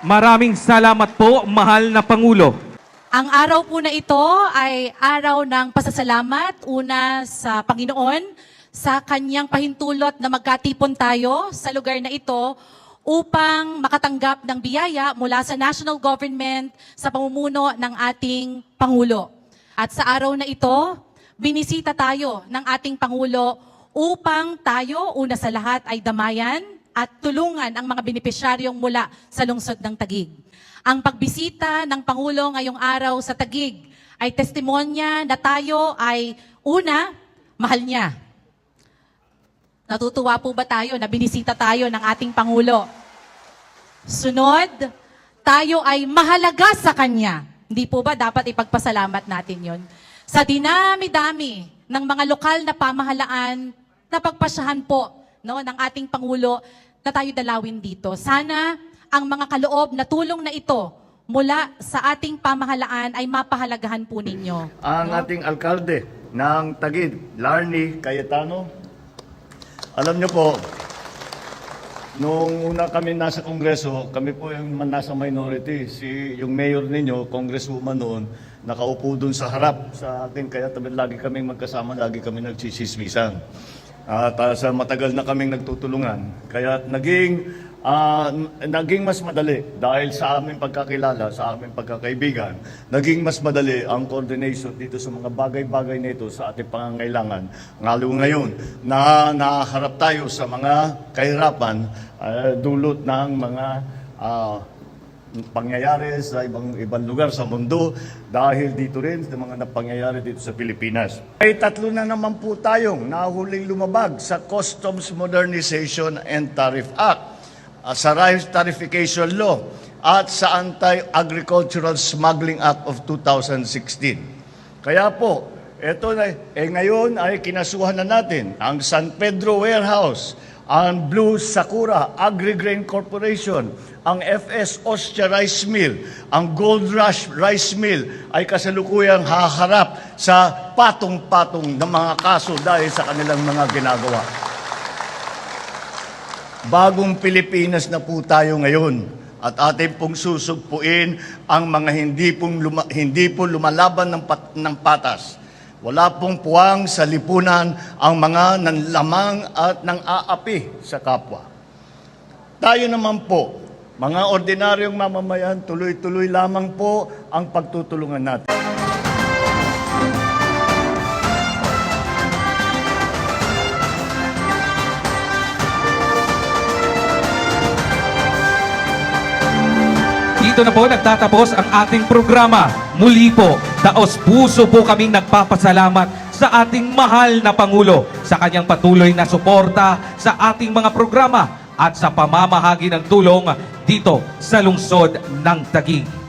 Maraming salamat po, mahal na Pangulo. Ang araw po na ito ay araw ng pasasalamat una sa Panginoon sa kanyang pahintulot na magkatipon tayo sa lugar na ito upang makatanggap ng biyaya mula sa national government sa pamumuno ng ating Pangulo. At sa araw na ito, binisita tayo ng ating Pangulo upang tayo, una sa lahat, ay damayan at tulungan ang mga benepisyaryong mula sa lungsod ng Tagig. Ang pagbisita ng Pangulo ngayong araw sa Tagig ay testimonya na tayo ay una, mahal niya. Natutuwa po ba tayo na binisita tayo ng ating Pangulo? Sunod, tayo ay mahalaga sa Kanya. Hindi po ba dapat ipagpasalamat natin yon? Sa dinami-dami ng mga lokal na pamahalaan na pagpasyahan po no, ng ating Pangulo na tayo dalawin dito. Sana ang mga kaloob na tulong na ito mula sa ating pamahalaan ay mapahalagahan po ninyo. ang ating alkalde ng Tagid, Larny Cayetano. Alam niyo po, nung una kami nasa Kongreso, kami po yung nasa minority. Si, yung mayor ninyo, congresswoman noon, nakaupo dun sa harap sa akin. Kaya tabi- lagi kaming magkasama, lagi kami nagsisismisan. At ah, sa matagal na kaming nagtutulungan. Kaya naging, n- naging mas madali dahil sa aming pagkakilala, sa aming pagkakaibigan, naging mas madali ang coordination dito sa mga bagay-bagay nito sa ating pangangailangan. Lalo ngayon na naharap tayo sa mga kahirapan ah, dulot ng mga ah, pangyayari sa ibang ibang lugar sa mundo dahil dito rin sa mga napangyayari dito sa Pilipinas. Ay tatlo na naman po tayong nahuling lumabag sa Customs Modernization and Tariff Act, uh, sa Rice Tarification Law, at sa Anti-Agricultural Smuggling Act of 2016. Kaya po, ito na, eh ngayon ay kinasuhan na natin ang San Pedro Warehouse, ang Blue Sakura Agri-Grain Corporation, ang FS Ostia Rice Mill, ang Gold Rush Rice Mill ay kasalukuyang haharap sa patong-patong ng mga kaso dahil sa kanilang mga ginagawa. Bagong Pilipinas na po tayo ngayon at ating pong susugpuin ang mga hindi, pong luma, hindi po lumalaban ng, pat, ng patas. Wala pong puwang sa lipunan ang mga nanlamang at nang aapi sa kapwa. Tayo naman po, mga ordinaryong mamamayan, tuloy-tuloy lamang po ang pagtutulungan natin. Dito na po nagtatapos ang ating programa. Muli po, daos puso po kaming nagpapasalamat sa ating mahal na Pangulo sa kanyang patuloy na suporta sa ating mga programa at sa pamamahagi ng tulong dito sa lungsod ng Taguig.